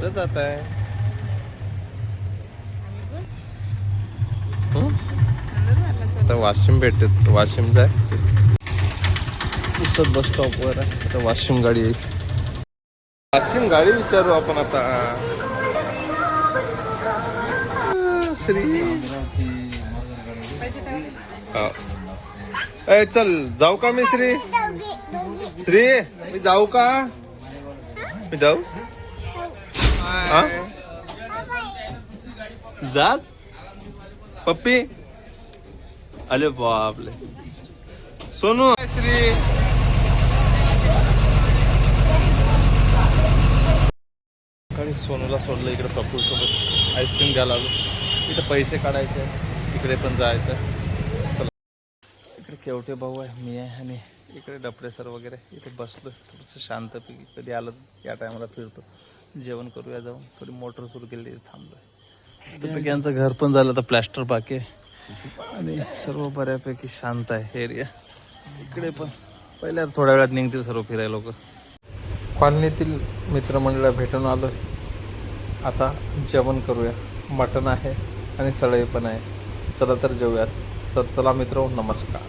कुठं जात आहे? आता वाशिम भेटत वाशिम जाय. पुसत बस स्टॉपवर आता वाशिम गाडी येईल. वाशिम गाडी विचारू आपण आता. श्री हा. ए चल जाऊ का मी श्री? श्री मी जाऊ का? मी जाऊ? जात पप्पी. अरे बापले सोनू. श्री. सोनूला सोडलं इकडे पप्पू सोबत आईस्क्रीम घ्यायला आलो. इथे पैसे काढायचे. इकडे पण जायचं. चला. इकडे केवटे भाऊ आहे मी आहे आणि इकडे डपडे सर वगैरे. इथे बसलो थोडंसं शांतपैकी. कधी आलं या टायमाला फिरतो. जेवण करूया जाऊन. थोडी मोटर सुरू केली थांबलोय. मस्तपैकी यांचं घर पण झालं तर प्लॅस्टर बाकी आहे आणि सर्व बऱ्यापैकी शांत आहे एरिया. इकडे पण. पहिल्या थोड्या वेळात निघतील सर्व फिरायला लोक. कॉलनीतील मित्रमंडळ भेटून आलो आता जेवण करूया. मटण आहे आणि सळई पण आहे. चला तर जेवूयात. तर चला मित्र नमस्कार.